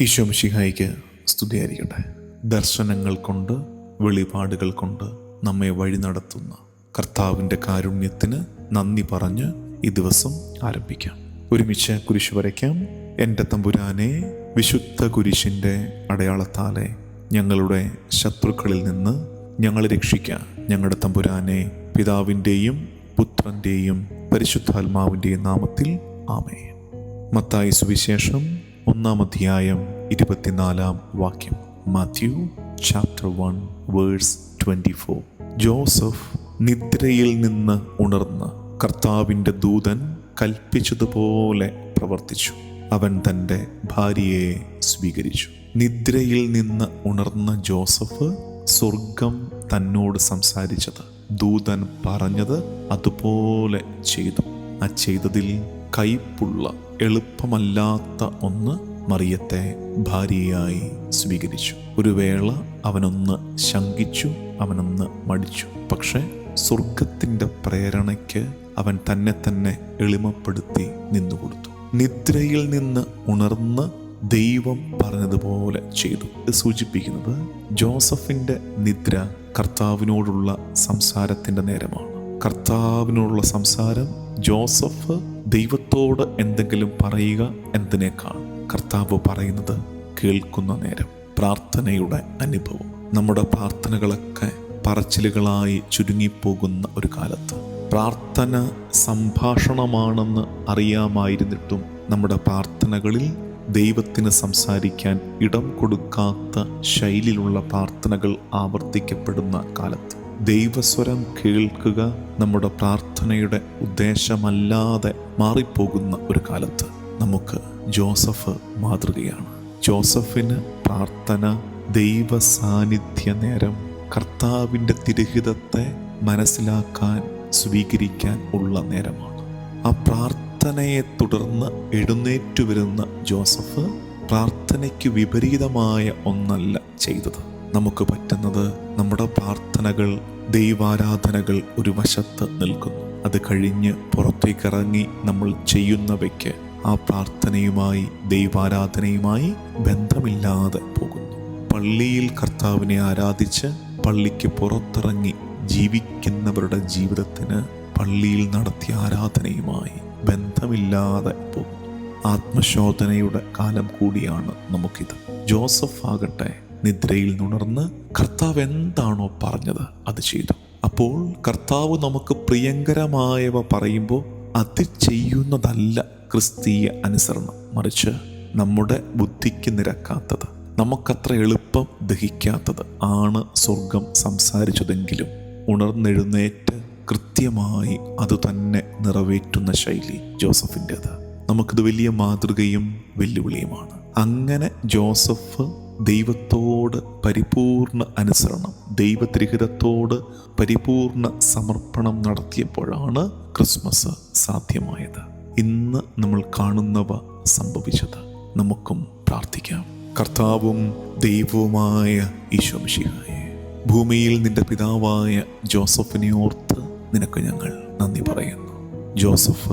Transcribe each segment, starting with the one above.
ഈശോ മിശിഹായിക്ക് സ്തുതിയായിരിക്കട്ടെ. ദർശനങ്ങൾ കൊണ്ട് വെളിപാടുകൾ കൊണ്ട് നമ്മെ വഴി നടത്തുന്ന കർത്താവിന്റെ കാരുണ്യത്തിന് നന്ദി പറഞ്ഞ് ഈ ദിവസം ആരംഭിക്കാം. ഒരുമിച്ച് കുരിശ് വരയ്ക്കാം. എന്റെ തമ്പുരാനെ വിശുദ്ധ കുരിശിന്റെ അടയാളത്താലെ ഞങ്ങളുടെ ശത്രുക്കളിൽ നിന്ന് ഞങ്ങളെ രക്ഷിക്കാം. ഞങ്ങളുടെ തമ്പുരാനെ പിതാവിന്റെയും പുത്രന്റെയും പരിശുദ്ധാത്മാവിന്റെയും നാമത്തിൽ ആമേ മത്തായി സുവിശേഷം ഒന്നാം അധ്യായം ഇരുപത്തിനാലാം വാക്യം. Matthew chapter one verse twenty four Joseph നിദ്രയിൽ നിന്ന് ഉണർന്ന് കർത്താവിന്റെ ദൂതൻ കൽപ്പിച്ചതുപോലെ പ്രവർത്തിച്ചു. അവൻ തന്റെ ഭാര്യയെ സ്വീകരിച്ചു. നിദ്രയിൽ നിന്ന് ഉണർന്ന ജോസഫ് സ്വർഗം തന്നോട് സംസാരിച്ചത്. ദൂതൻ പറഞ്ഞത് അതുപോലെ ചെയ്തു. ആ ചെയ്തതിൽ കൈപ്പുള്ള എളുപ്പമല്ലാത്ത ഒന്ന് മറിയത്തെ ഭാര്യയായി സ്വീകരിച്ചു. ഒരു വേള അവനൊന്ന് ശങ്കിച്ചു അവനൊന്ന് മടിച്ചു. പക്ഷെ സ്വർഗത്തിന്റെ പ്രേരണയ്ക്ക് അവൻ തന്നെ തന്നെ എളിമപ്പെടുത്തി നിന്നുകൊടുത്തു. നിദ്രയിൽ നിന്ന് ഉണർന്ന് ദൈവം പറഞ്ഞതുപോലെ ചെയ്തു. ഇത് സൂചിപ്പിക്കുന്നത് ജോസഫിന്റെ നിദ്ര കർത്താവിനോടുള്ള സംസാരത്തിന്റെ നേരമാണ്. കർത്താവിനോടുള്ള സംസാരം ജോസഫ് ദൈവത്തോട് എന്തെങ്കിലും പറയുക എന്നതിനേക്കാൾ കർത്താവ് പറയുന്നത് കേൾക്കുന്ന നേരം പ്രാർത്ഥനയുടെ അനുഭവം. നമ്മുടെ പ്രാർത്ഥനകളൊക്കെ പറച്ചിലുകളായി ചുരുങ്ങിപ്പോകുന്ന ഒരു കാലത്ത് പ്രാർത്ഥന സംഭാഷണമാണെന്ന് അറിയാമായിരുന്നിട്ടും നമ്മുടെ പ്രാർത്ഥനകളിൽ ദൈവത്തിന് സംസാരിക്കാൻ ഇടം കൊടുക്കാത്ത ശൈലിയിലുള്ള പ്രാർത്ഥനകൾ ആവർത്തിക്കപ്പെടുന്ന കാലത്ത് ദൈവസ്വരം കേൾക്കുക നമ്മുടെ പ്രാർത്ഥനയുടെ ഉദ്ദേശമല്ലാതെ മാറിപ്പോകുന്ന ഒരു കാലത്ത് നമുക്ക് ജോസഫ് മാതൃകയാണ്. ജോസഫിന് പ്രാർത്ഥന ദൈവ സാന്നിധ്യ നേരം കർത്താവിന്റെ തിരുഹിതത്തെ മനസ്സിലാക്കാൻ സ്വീകരിക്കാൻ ഉള്ള നേരമാണ്. ആ പ്രാർത്ഥനയെ തുടർന്ന് എഴുന്നേറ്റു വരുന്ന ജോസഫ് പ്രാർത്ഥനയ്ക്ക് വിപരീതമായ ഒന്നല്ല ചെയ്തത്. നമുക്ക് പറ്റുന്നത് നമ്മുടെ പ്രാർത്ഥനകൾ ദൈവാരാധനകൾ ഒരു വശത്ത് നിൽക്കുന്നു. അത് കഴിഞ്ഞ് പുറത്തേക്കിറങ്ങി നമ്മൾ ചെയ്യുന്നവയ്ക്ക് ആ പ്രാർത്ഥനയുമായി ദൈവാരാധനയുമായി ബന്ധമില്ലാതെ പോകുന്നു. പള്ളിയിൽ കർത്താവിനെ ആരാധിച്ച് പള്ളിക്ക് പുറത്തിറങ്ങി ജീവിക്കുന്നവരുടെ ജീവിതത്തിന് പള്ളിയിൽ നടത്തിയ ആരാധനയുമായി ബന്ധമില്ലാതെ പോകുന്നു. ആത്മശോധനയുടെ കാലം കൂടിയാണ് നമുക്കിത്. ജോസഫ് ആകട്ടെ നിദ്രയിൽ നുണർന്ന് കർത്താവ് എന്താണോ പറഞ്ഞത് അത് ചെയ്തു. അപ്പോൾ കർത്താവ് നമുക്ക് പ്രിയങ്കരമായവ പറയുമ്പോൾ അത് ചെയ്യുന്നതല്ല ക്രിസ്തീയ അനുസരണം. മറിച്ച് നമ്മുടെ ബുദ്ധിക്ക് നിരക്കാത്തത് നമുക്കത്ര എളുപ്പം ദഹിക്കാത്തത് ആണ് സ്വർഗം സംസാരിച്ചതെങ്കിലും. ഉണർന്നെഴുന്നേറ്റ് കൃത്യമായി അത് തന്നെ നിറവേറ്റുന്ന ശൈലി ജോസഫിന്റെത്. നമുക്കിത് വലിയ മാതൃകയും വെല്ലുവിളിയുമാണ്. അങ്ങനെ ജോസഫ് ദൈവത്തോട് പരിപൂർണ അനുസരണം ദൈവത്രിഹിതത്തോട് പരിപൂർണ സമർപ്പണം നടത്തിയപ്പോഴാണ് ക്രിസ്മസ് സാധ്യമായത്. ഇന്ന് നമ്മൾ കാണുന്നവ സംഭവിച്ചത് നമുക്കും പ്രാർത്ഥിക്കാം. കർത്താവും ദൈവവുമായ ഈശോമിഷിഹായെ ഭൂമിയിൽ നിന്റെ പിതാവായ ജോസഫിനെ ഓർത്ത് നിനക്ക് ഞങ്ങൾ നന്ദി പറയുന്നു. ജോസഫ്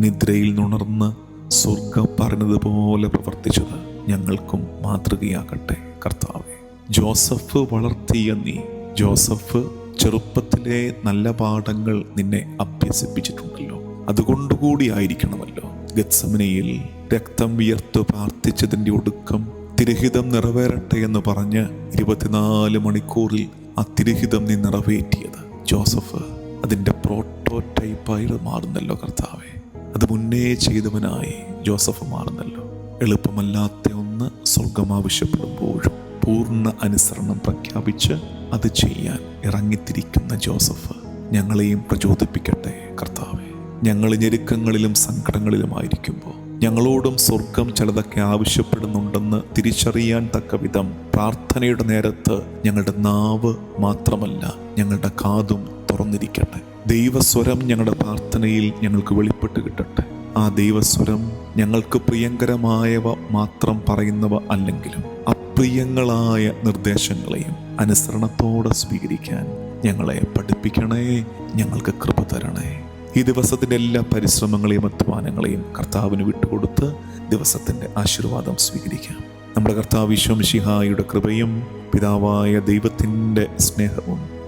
നിദ്രയിൽ നുണർന്ന് സ്വർഗം പറഞ്ഞതുപോലെ പ്രവർത്തിച്ചത് ഞങ്ങൾക്കും മാതൃകയാകട്ടെ കർത്താവെ. ജോസഫ് വളർത്തിയ നീ ജോസഫ് ചെറുപ്പത്തിലെ നല്ല പാഠങ്ങൾ നിന്നെ അഭ്യസിപ്പിച്ചിട്ടുണ്ടല്ലോ. അതുകൊണ്ടുകൂടി ആയിരിക്കണമല്ലോ. ഗത്സമനയിൽ രക്തം വിയർത്ത് പ്രാർത്ഥിച്ചതിന്റെ ഒടുക്കം തിരഹിതം നിറവേറട്ടെ എന്ന് പറഞ്ഞ് ഇരുപത്തിനാല് മണിക്കൂറിൽ ആ തിരഹിതം നീ നിറവേറ്റിയത്. ജോസഫ് അതിന്റെ പ്രോട്ടോടൈപ്പായി മാറുന്നല്ലോ കർത്താവെ. അത് മുന്നേ ചെയ്തവനായി ജോസഫ് മാറുന്നല്ലോ. എളുപ്പമല്ലാത്ത ഒന്ന് സ്വർഗം ആവശ്യപ്പെടുമ്പോഴും പൂർണ അനുസരണം പ്രഖ്യാപിച്ച് അത് ചെയ്യാൻ ഇറങ്ങിത്തിരിക്കുന്ന ജോസഫ് ഞങ്ങളെയും പ്രചോദിപ്പിക്കട്ടെ കർത്താവെ. ഞങ്ങൾ ഞെരുക്കങ്ങളിലും സങ്കടങ്ങളിലുമായിരിക്കുമ്പോൾ ഞങ്ങളോടും സ്വർഗം ചിലതൊക്കെ ആവശ്യപ്പെടുന്നുണ്ടെന്ന് തിരിച്ചറിയാൻ തക്ക വിധം പ്രാർത്ഥനയുടെ നേരത്ത് ഞങ്ങളുടെ നാവ് മാത്രമല്ല ഞങ്ങളുടെ കാതും തുറന്നിരിക്കട്ടെ. ദൈവസ്വരം ഞങ്ങളുടെ പ്രാർത്ഥനയിൽ ഞങ്ങൾക്ക് വെളിപ്പെട്ട് കിട്ടട്ടെ. ആ ദൈവസ്വരം ഞങ്ങൾക്ക് പ്രിയങ്കരമായവ മാത്രം പറയുന്നവ അല്ലെങ്കിലും അപ്രിയങ്ങളായ നിർദ്ദേശങ്ങളെയും അനുസരണത്തോടെ സ്വീകരിക്കാൻ ഞങ്ങളെ പഠിപ്പിക്കണേ ഞങ്ങൾക്ക് കൃപ തരണേ. ഈ ദിവസത്തിന്റെ എല്ലാ പരിശ്രമങ്ങളെയും അധ്വാനങ്ങളെയും കർത്താവിന് വിട്ടുകൊടുത്ത് ദിവസത്തിന്റെ ആശീർവാദം സ്വീകരിക്കാം. നമ്മുടെ കർത്താവ് വിശ്വംശിഹായുടെ കൃപയും പിതാവായ ദൈവത്തിന്റെ സ്നേഹവും